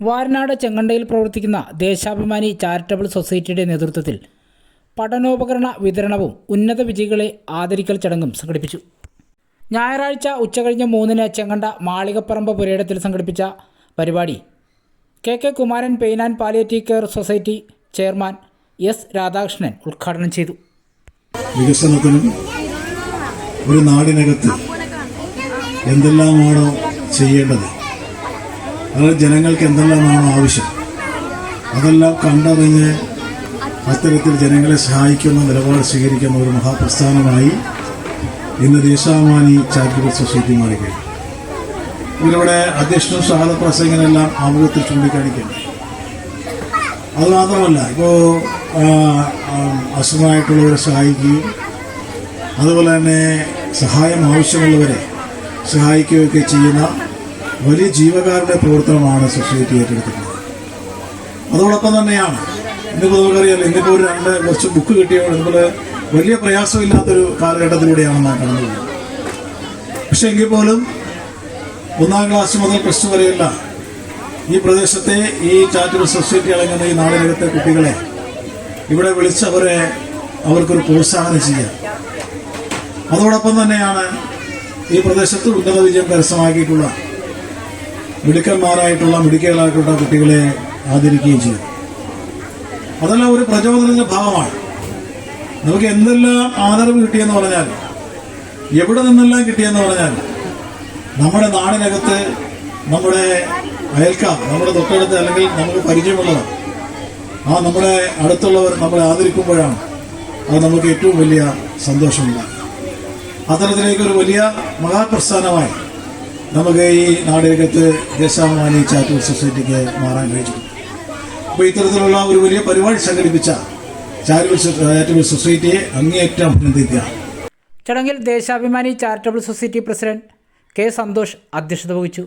വാരനാട് ചെങ്ങണ്ടയിൽ പ്രവർത്തിക്കുന്ന ദേശാഭിമാനി ചാരിറ്റബിൾ സൊസൈറ്റിയുടെ നേതൃത്വത്തിൽ പഠനോപകരണ വിതരണവും ഉന്നത വിജയികളെ ആദരിക്കൽ ചടങ്ങും സംഘടിപ്പിച്ചു. ഞായറാഴ്ച ഉച്ചകഴിഞ്ഞ് മൂന്നിന് ചെങ്ങണ്ട മാളികപ്പറമ്പ് പുരയിടത്തിൽ സംഘടിപ്പിച്ച പരിപാടി K K Kumaran pain and palliative care society chairman S Radhakrishnan ഉദ്ഘാടനം ചെയ്തു. വികസനത്തിനും ഒരു നാടിനകത്ത് എന്തെല്ലാമാണോ ചെയ്യേണ്ടത്? അത് ജനങ്ങൾക്ക് നമ്മൾ ആവശ്യം. അതെല്ലാം കണ്ടറിഞ്ഞ് അത്തരത്തിൽ ജനങ്ങളെ സഹായിക്കുന്ന നിലപാട് സ്വീകരിക്കുന്ന ഒരു മഹാപ്രസ്ഥാനമായി ഇന്ന് ദേശാഭിമാനി ചാരിറ്റബിൾ സൊസൈറ്റി മാറിക്കഴിഞ്ഞു. ഇതിലൂടെ അധ്യക്ഷനും സഹത പ്രസംഗനെല്ലാം ആമുഖത്തിൽ ചൂണ്ടിക്കാണിക്കുന്നു. അതുമാത്രമല്ല ഇപ്പോൾ അസുഖമായിട്ടുള്ളവരെ സഹായിക്കുകയും അതുപോലെ തന്നെ സഹായം ആവശ്യമുള്ളവരെ സഹായിക്കുകയൊക്കെ ചെയ്യുന്ന വലിയ ജീവകാരുടെ പ്രവർത്തനമാണ് സൊസൈറ്റി ഏറ്റെടുത്തിട്ടുള്ളത്. അതോടൊപ്പം തന്നെയാണ് ഇന്നിപ്പോൾ നമുക്കറിയാം ഇന്നിപ്പോൾ ഒരു രണ്ട് കുറച്ച് ബുക്ക് കിട്ടിയപ്പോൾ നമ്മൾ വലിയ പ്രയാസമില്ലാത്തൊരു കാലഘട്ടത്തിലൂടെയാണ് നാം കടന്നു പോകുന്നത് പക്ഷെ എങ്കിൽ പോലും ഒന്നാം ക്ലാസ് മുതൽ പ്ലസ് ടു വരെയല്ല ഈ പ്രദേശത്തെ ഈ ചാരിറ്റബിൾ സൊസൈറ്റി അടങ്ങുന്ന ഈ നാടിനകത്തെ കുട്ടികളെ ഇവിടെ വിളിച്ച് അവരെ അവർക്കൊരു പ്രോത്സാഹനം ചെയ്യാം അതോടൊപ്പം തന്നെയാണ് ഈ പ്രദേശത്ത് ഉന്നത വിജയം കരസ്ഥമാക്കിയിട്ടുള്ള മിടുക്കന്മാരായിട്ടുള്ള മിടുക്കികളായിട്ടുള്ള കുട്ടികളെ ആദരിക്കുകയും ചെയ്യും അതെല്ലാം ഒരു പ്രചോദനത്തിന്റെ ഭാഗമാണ് നമുക്ക് എന്തെല്ലാം ആദരവ് കിട്ടിയെന്ന് പറഞ്ഞാൽ എവിടെ നിന്നെല്ലാം കിട്ടിയെന്ന് പറഞ്ഞാൽ നമ്മുടെ നാടിനകത്ത് നമ്മുടെ അയൽക്കാർ നമ്മുടെ തൊട്ടടുത്ത് അല്ലെങ്കിൽ നമുക്ക് പരിചയമുള്ളവർ ആ നമ്മുടെ അടുത്തുള്ളവർ നമ്മളെ ആദരിക്കുമ്പോഴാണ് അത് നമുക്ക് ഏറ്റവും വലിയ സന്തോഷമുണ്ടാകും അത്തരത്തിലേക്ക് ഒരു വലിയ മഹാപ്രസ്ഥാനമായി നമുക്ക് ഈ നാടകത്ത് ദേശാഭിമാനി ചാരിറ്റബിൾ സൊസൈറ്റിക്ക് മാറാൻ കഴിച്ചു അപ്പോൾ ഇത്തരത്തിലുള്ള ഒരു വലിയ പരിപാടി സംഘടിപ്പിച്ച ചാരിറ്റബിൾ സൊസൈറ്റിയെ അങ്ങേയറ്റം അഭിനന്ദിക്കുക. ചടങ്ങിൽ Deshabhimani charitable society president K Santhosh അധ്യക്ഷത വഹിച്ചു.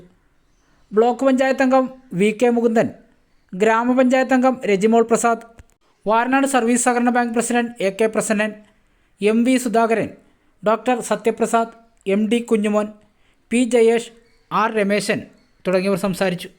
ബ്ലോക്ക് പഞ്ചായത്ത് അംഗം വി കെ മുകുന്ദൻ ഗ്രാമപഞ്ചായത്ത് അംഗം രജിമോൾ പ്രസാദ് വാരനാട് സർവീസ് സഹകരണ bank president A K Prasannan M V Sudhakaran doctor Satyaprasad M D Kunjumon P Jayesh R Rameshan തുടങ്ങിയവർ സംസാരിച്ചു.